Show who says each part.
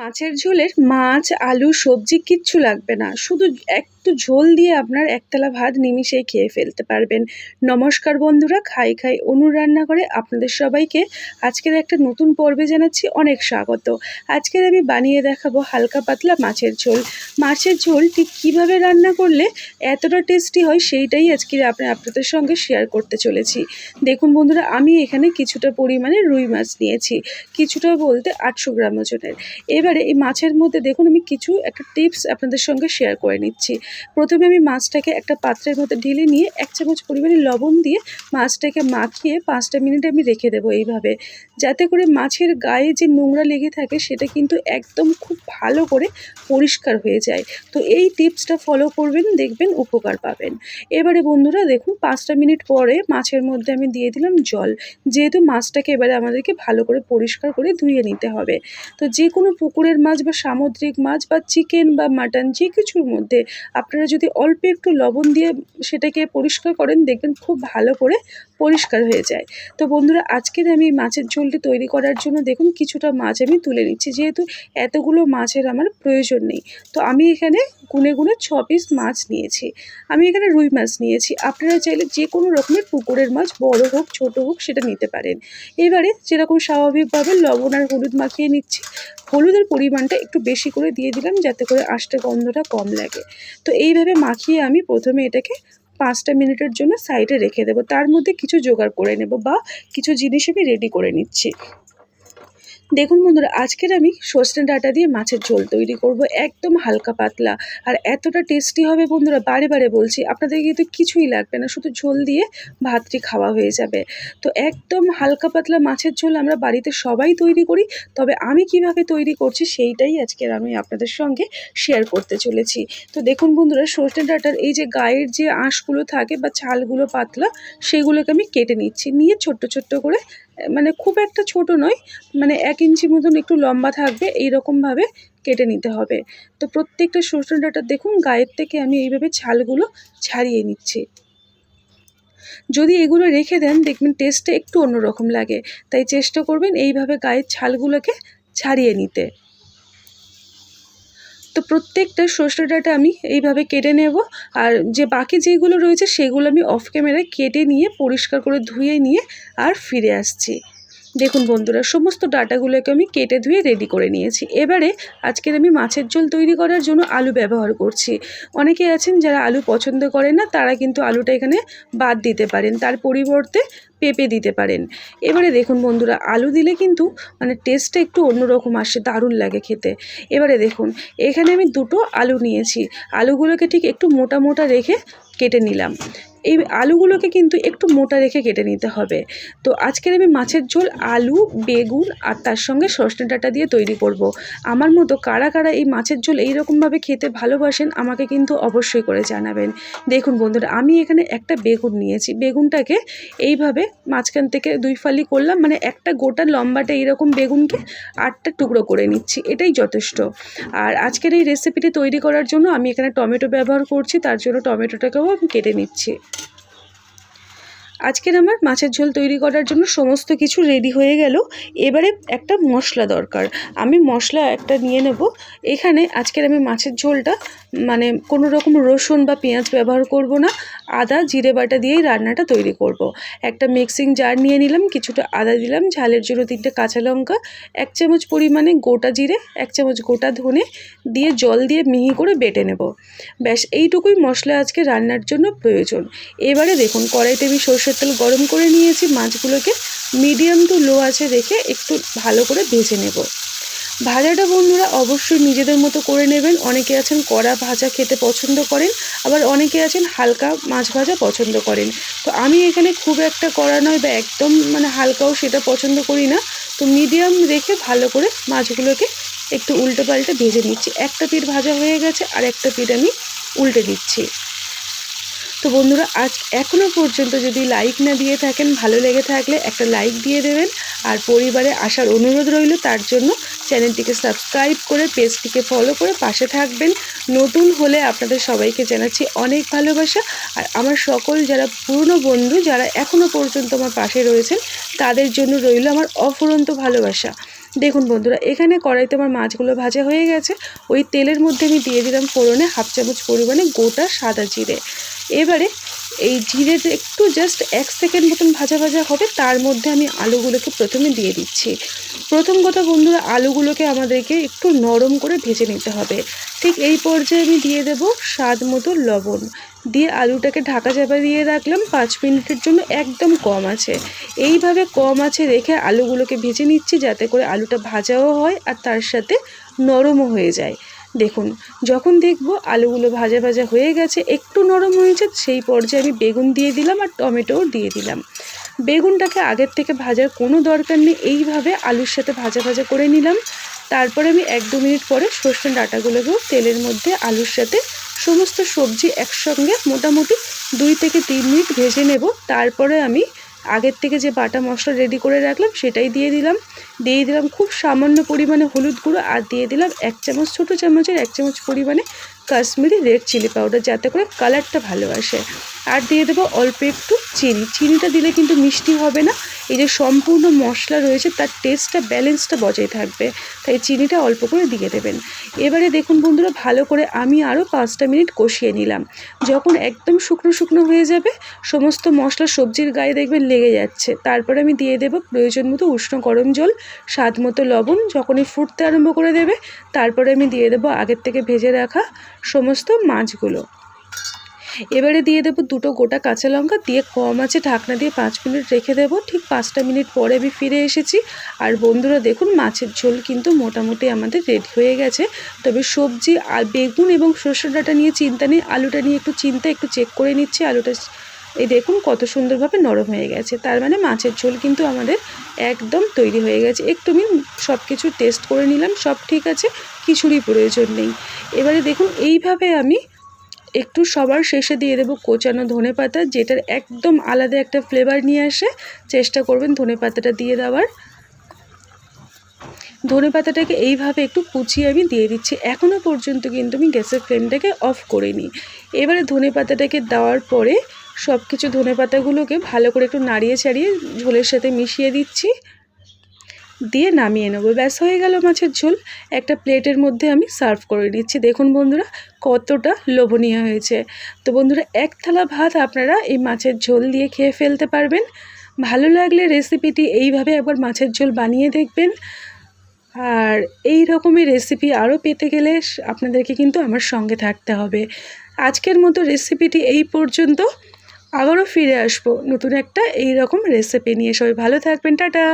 Speaker 1: মাছের ঝোলের মাছ, আলু, সবজি কিচ্ছু লাগবে না। শুধু একটু ঝোল দিয়ে আপনার একতলা ভাত নিমিষেই খেয়ে ফেলতে পারবেন। নমস্কার বন্ধুরা, খাই খাই অনুর রান্না করে আপনাদের সবাইকে আজকের একটা নতুন পর্বে জানাচ্ছি অনেক স্বাগত। আজকের আমি বানিয়ে দেখাবো হালকা পাতলা মাছের ঝোল। মাছের ঝোল ঠিক কীভাবে রান্না করলে এতটা টেস্টি হয় সেইটাই আজকে আপনি, আপনাদের সঙ্গে শেয়ার করতে চলেছি। দেখুন বন্ধুরা, আমি এখানে কিছুটা পরিমাণে রুই মাছ নিয়েছি। কিছুটা বলতে আটশো গ্রাম ওজনের। এবারে এই মাছের মধ্যে দেখুন, আমি কিছু একটা টিপস আপনাদের সঙ্গে শেয়ার করে নিচ্ছি। প্রথমে আমি মাছটাকে একটা পাত্রের মধ্যে ঢেলে নিয়ে এক চামচ পরিমাণে লবণ দিয়ে মাছটাকে মাখিয়ে পাঁচটা মিনিট আমি রেখে দেবো এইভাবে। যাতে করে মাছের গায়ে যে নোংরা লেগে থাকে, সেটা কিন্তু একদম খুব ভালো করে পরিষ্কার হয়ে যায়। তো এই টিপসটা ফলো করবেন, দেখবেন উপকার পাবেন। এবারে বন্ধুরা দেখুন, পাঁচটা মিনিট পরে মাছের মধ্যে আমি দিয়ে দিলাম জল। যেহেতু মাছটাকে এবারে আমাদেরকে ভালো করে পরিষ্কার করে ধুয়ে নিতে হবে। তো যে কোনো পুকুরের মাছ বা সামুদ্রিক মাছ বা চিকেন বা মাটন যে কিছুর মধ্যে আপনারা যদি অল্প একটু লবণ দিয়ে সেটাকে পরিষ্কার করেন, দেখবেন খুব ভালো করে পরিষ্কার হয়ে যায়। তো বন্ধুরা, আজকের আমি মাছের ঝোলটি তৈরি করার জন্য দেখুন কিছুটা মাছ আমি তুলে নিচ্ছি, যেহেতু এতগুলো মাছের আমার প্রয়োজন নেই। তো আমি এখানে গুনে গুনে ছ পিস মাছ নিয়েছি। আমি এখানে রুই মাছ নিয়েছি। আপনারা চাইলে যে কোনো রকমের পুকুরের মাছ, বড় হোক, ছোট হোক, সেটা নিতে পারেন। এবারে যেরকম স্বাভাবিকভাবে লবণ আর হলুদ মাখিয়ে নিচ্ছি, হলুদের পরিমাণটা একটু বেশি করে দিয়ে দিলাম, যাতে করে আষ্টে গন্ধটা কম লাগে। তো এইভাবে মাখিয়ে আমি প্রথমে এটাকে পাঁচটা মিনিটের জন্য সাইডে রেখে দেবো। তার মধ্যে কিছু জোগাড় করে নেব বা কিছু জিনিস আমি রেডি করে নিচ্ছি। দেখুন বন্ধুরা, আজকের আমি সজনে ডাঁটা দিয়ে মাছের ঝোল তৈরি করব একদম হালকা পাতলা। আর এতটা টেস্টি হবে বন্ধুরা, বারে বারে বলছি, আপনাদের কিন্তু কিছুই লাগবে না, শুধু ঝোল দিয়ে ভাতটি খাওয়া হয়ে যাবে। তো একদম হালকা পাতলা মাছের ঝোল আমরা বাড়িতে সবাই তৈরি করি, তবে আমি কীভাবে তৈরি করছি সেইটাই আজকের আমি আপনাদের সঙ্গে শেয়ার করতে চলেছি। তো দেখুন বন্ধুরা সজনে ডাঁটার এই যে গায়ের যে আঁশগুলো থাকে বা ছালগুলো পাতলা, সেগুলোকে আমি কেটে নিচ্ছি, নিয়ে ছোট্ট ছোট্ট করে মানে খুব একটা ছোট নয় মানে এক ইঞ্চি মতন একটু লম্বা থাকবে, এইরকমভাবে কেটে নিতে হবে। তো প্রত্যেকটা সরষে ডাটা দেখুন, গায়ের থেকে আমি এইভাবে ছালগুলো ছাড়িয়ে নিচ্ছি। যদি এগুলো রেখে দেন, দেখবেন টেস্টে একটু অন্যরকম লাগে। তাই চেষ্টা করবেন এইভাবে গায়ের ছালগুলোকে ছাড়িয়ে নিতে। তো প্রত্যেকটা সর্ষে ডাটা আমি এইভাবে কেটে নেব। আর যে বাকি যেগুলো রয়েছে সেগুলো আমি অফ ক্যামেরায় কেটে নিয়ে পরিষ্কার করে ধুয়ে নিয়ে আর ফিরে আসছি। দেখুন বন্ধুরা, সমস্ত ডাটাগুলোকে আমি কেটে ধুয়ে রেডি করে নিয়েছি। এবারে আজকের আমি মাছের ঝোল তৈরি করার জন্য আলু ব্যবহার করছি। অনেকে আছেন যারা আলু পছন্দ করেন না, তারা কিন্তু আলুটা এখানে বাদ দিতে পারেন, তার পরিবর্তে পেঁপে দিতে পারেন। এবারে দেখুন বন্ধুরা, আলু দিলে কিন্তু মানে টেস্টটা একটু অন্যরকম আসে, দারুণ লাগে খেতে। এবারে দেখুন, এখানে আমি দুটো আলু নিয়েছি। আলুগুলোকে ঠিক একটু মোটা মোটা রেখে কেটে নিলাম। এই আলুগুলোকে কিন্তু একটু মোটা রেখে কেটে নিতে হবে। তো আজকের আমি মাছের ঝোল, আলু, বেগুন আর তার সঙ্গে সজনে ডাঁটা দিয়ে তৈরি করব। আমার মতো কারা কারা এই মাছের ঝোল এইরকমভাবে খেতে ভালোবাসেন আমাকে কিন্তু অবশ্যই করে জানাবেন। দেখুন বন্ধুরা, আমি এখানে একটা বেগুন নিয়েছি। বেগুনটাকে এইভাবে মাঝখান থেকে দুই ফালি করলাম মানে একটা গোটা লম্বাটা এইরকম বেগুনকে আটটা টুকরো করে নিচ্ছি। এটাই যথেষ্ট। আর আজকের এই রেসিপিটি তৈরি করার জন্য আমি এখানে টমেটো ব্যবহার করছি, তার জন্য টমেটোটাকেও আমি কেটে নিচ্ছি। আজকের আমার মাছের ঝোল তৈরি করার জন্য সমস্ত কিছু রেডি হয়ে গেল। এবারে একটা মশলা দরকার। আমি মশলা একটা নিয়ে নেব। এখানে আজকের আমি মাছের ঝোলটা মানে কোনো রকম রসুন বা পেঁয়াজ ব্যবহার করব না। আদা, জিরে বাটা দিয়েই রান্নাটা তৈরি করব। একটা মিক্সিং জার নিয়ে নিলাম, কিছুটা আদা দিলাম, ঝালের জন্য তিনটে কাঁচা লঙ্কা, এক চামচ পরিমাণে গোটা জিরে, এক চামচ গোটা ধনে দিয়ে জল দিয়ে মিহি করে বেটে নেব। ব্যাস, এইটুকুই মশলা আজকে রান্নার জন্য প্রয়োজন। এবারে দেখুন, কড়াইতে আমি সর্ষের তেল গরম করে নিয়েছি, মাছগুলোকে মিডিয়াম টু লো আছে রেখে একটু ভালো করে ভেজে নেব। ভাজাটা বন্ধুরা অবশ্যই নিজেদের মতো করে নেবেন। অনেকে আছেন কড়া ভাজা খেতে পছন্দ করেন, আবার অনেকে আছেন হালকা মাছ ভাজা পছন্দ করেন। তো আমি এখানে খুব একটা কড়া নয় বা একদম মানে হালকাও সেটা পছন্দ করি না। তো মিডিয়াম রেখে ভালো করে মাছগুলোকে একটু উল্টো পাল্টে ভেজে নিচ্ছি। একটা পিঠ ভাজা হয়ে গেছে আর একটা পিঠ আমি উল্টে দিচ্ছি। তো বন্ধুরা, আজ এখনও পর্যন্ত যদি লাইক না দিয়ে থাকেন, ভালো লেগে থাকলে একটা লাইক দিয়ে দেবেন। আর পরিবারে আসার অনুরোধ রইল, তার জন্য চ্যানেলটিকে সাবস্ক্রাইব করে পেজটিকে ফলো করে পাশে থাকবেন। নতুন হলে আপনাদের সবাইকে জানাচ্ছি অনেক ভালোবাসা। আর আমার সকল যারা পুরনো বন্ধু, যারা এখনও পর্যন্ত আমার পাশে রয়েছেন, তাদের জন্য রইল আমার অফুরন্ত ভালোবাসা। দেখুন বন্ধুরা, এখানে কড়াইতে আমার মাছগুলো ভাজা হয়ে গেছে। ওই তেলের মধ্যে আমি দিয়ে দিলাম ফোড়নে হাফ চামচ পরিমাণে গোটা সাদা জিরে। এবারে এই জিরের একটু জাস্ট এক সেকেন্ড মতন ভাজা ভাজা হবে, তার মধ্যে আমি আলুগুলোকে প্রথমে দিয়ে দিচ্ছি। প্রথম কথা বন্ধুরা, আলুগুলোকে আমাদেরকে একটু নরম করে ভেজে নিতে হবে। ঠিক এই পর্যায়ে আমি দিয়ে দেব স্বাদ মতো লবণ। দিয়ে আলুটাকে ঢাকা চাপা দিয়ে রাখলাম, পাঁচ মিনিটের জন্য একদম কম আছে। এইভাবে কম আছে রেখে আলুগুলোকে ভেজে নিচ্ছি, যাতে করে আলুটা ভাজাও হয় আর তার সাথে নরমও হয়ে যায়। দেখুন, যখন দেখব আলুগুলো ভাজা ভাজা হয়ে গেছে, একটু নরম হয়েছে, সেই পর্যায়ে আমি বেগুন দিয়ে দিলাম আর টমেটোও দিয়ে দিলাম। বেগুনটাকে আগের থেকে ভাজার কোনো দরকার নেই, এইভাবে আলুর সাথে ভাজা ভাজা করে নিলাম। তারপরে আমি এক দু মিনিট পরে সর্ষে ডাঁটাগুলোকেও তেলের মধ্যে আলুর সাথে সমস্ত সবজি একসঙ্গে মোটামুটি দুই থেকে তিন মিনিট ভেজে নেব। তারপরে আমি আগের থেকে যে বাটা মশলা রেডি করে রাখলাম, সেটাই দিয়ে দিলাম। দিয়ে দিলাম খুব সামান্য পরিমাণে হলুদ গুঁড়ো আর দিয়ে দিলাম এক চামচ, ছোটো চামচের এক চামচ পরিমাণে কাশ্মীরি রেড চিলি পাউডার, যাতে করে কালারটা ভালো আসে। আর দিয়ে দেবো অল্প একটু চিনি। চিনিটা দিলে কিন্তু মিষ্টি হবে না। এই যে সম্পূর্ণ মশলা রয়েছে, তার টেস্টটা ব্যালেন্সটা বজায় থাকবে। তাই চিনিটা অল্প করে দিয়ে দেবেন। এবারে দেখুন বন্ধুরা, ভালো করে আমি আরও পাঁচটা মিনিট কষিয়ে নিলাম। যখন একদম শুকনো শুকনো হয়ে যাবে, সমস্ত মশলা সবজির গায়ে দেখবেন লেগে যাচ্ছে। তারপরে আমি দিয়ে দেবো প্রয়োজন মতো উষ্ণ গরম জল, স্বাদ মতো লবণ, যখনই ফুটতে আরম্ভ করে দেবে। তারপরে আমি দিয়ে দেবো আগের থেকে ভেজে রাখা সমস্ত মাছগুলো। এবারে দিয়ে দেবো দুটো গোটা কাঁচা লঙ্কা, দিয়ে কম আছে ঢাকনা দিয়ে পাঁচ মিনিট রেখে দেবো। ঠিক পাঁচটা মিনিট পরে আমি ফিরে এসেছি। আর বন্ধুরা, দেখুন, মাছের ঝোল কিন্তু মোটামুটি আমাদের রেডি হয়ে গেছে। তবে সবজি আর বেগুন এবং সর্ষে ডাটা নিয়ে চিন্তা নেই। আলুটা নিয়ে একটু চিন্তা, একটু চেক করে নিচ্ছি। আলুটা এই দেখুন কত সুন্দরভাবে নরম হয়ে গেছে। তার মানে মাছের ঝোল কিন্তু আমাদের একদম তৈরি হয়ে গেছে। একটু আমি সব কিছু টেস্ট করে নিলাম, সব ঠিক আছে কিছুরই প্রয়োজন নেই। এবারে দেখুন, এইভাবে আমি একটু সবার শেষে দিয়ে দেবো কোচানো ধনে পাতা, যেটার একদম আলাদা একটা ফ্লেভার নিয়ে আসে। চেষ্টা করবেন ধনে পাতাটা দিয়ে দেওয়ার। ধনে পাতাটাকে এইভাবে একটু কুচিয়ে আমি দিয়ে দিচ্ছি। এখনও পর্যন্ত কিন্তু আমি গ্যাসের ফ্লেমটাকে অফ করিনি। এবারে ধনে পাতাটাকে দেওয়ার পরে সব কিছু ধনে পাতাগুলোকে ভালো করে একটু নাড়িয়ে ছাড়িয়ে ঝোলের সাথে মিশিয়ে দিচ্ছি। দিয়ে নামিয়ে নেব। ব্যাস, হয়ে গেল মাছের ঝোল। একটা প্লেটের মধ্যে আমি সার্ভ করে নিচ্ছি। দেখুন বন্ধুরা, কতটা লোভনীয় হয়েছে। তো বন্ধুরা, এক থালা ভাত আপনারা এই মাছের ঝোল দিয়ে খেয়ে ফেলতে পারবেন। ভালো লাগলে রেসিপিটি এইভাবে একবার মাছের ঝোল বানিয়ে দেখবেন। আর এই রকমের রেসিপি আরও পেতে গেলে আপনাদেরকে কিন্তু আমার সঙ্গে থাকতে হবে। আজকের মতো রেসিপিটি এই পর্যন্ত। আবারও ফিরে আসব নতুন একটা এই রকম রেসিপি নিয়ে। সবাই ভালো থাকবেন টাটা।